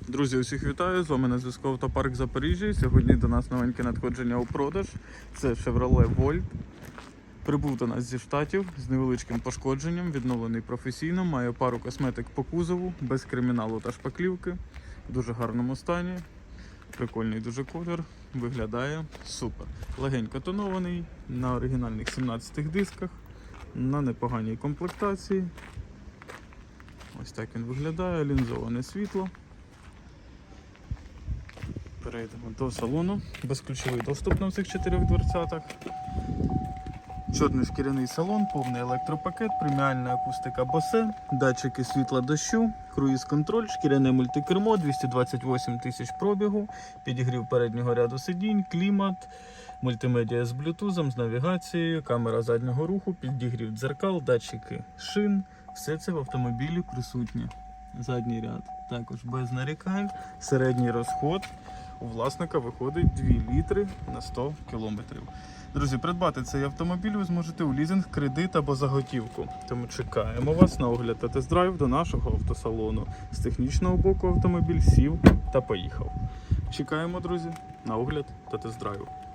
Друзі, усіх вітаю! З вами на зв'язку Автопарк Запоріжжя. Сьогодні до нас новеньке надходження у продаж. Це Chevrolet Volt. Прибув до нас зі штатів з невеличким пошкодженням, відновлений професійно, має пару косметик по кузову, без криміналу та шпаклівки, в дуже гарному стані. Прикольний дуже колір, виглядає супер. Легенько тонований, на оригінальних 17 дисках, на непоганій комплектації. Ось так він виглядає, лінзоване світло. Перейдемо до салону. Безключовий доступ на всіх чотирьох дверцятах. Чорний шкіряний салон, повний електропакет, преміальна акустика Bose, датчики світла дощу, круїз-контроль, шкіряне мультикермо, 228 тисяч пробігу, підігрів переднього ряду сидінь, клімат, мультимедіа з блютузом, з навігацією, камера заднього руху, підігрів дзеркал, датчики шин. Все це в автомобілі присутнє. Задній ряд також без нарікань. Середній розход у власника виходить 2 літри на 100 кілометрів. Друзі, придбати цей автомобіль ви зможете у лізинг, кредит або заготівку. Тому чекаємо вас на огляд та тест-драйв до нашого автосалону. З технічного боку автомобіль сів та поїхав. Чекаємо, друзі, на огляд та тест-драйв.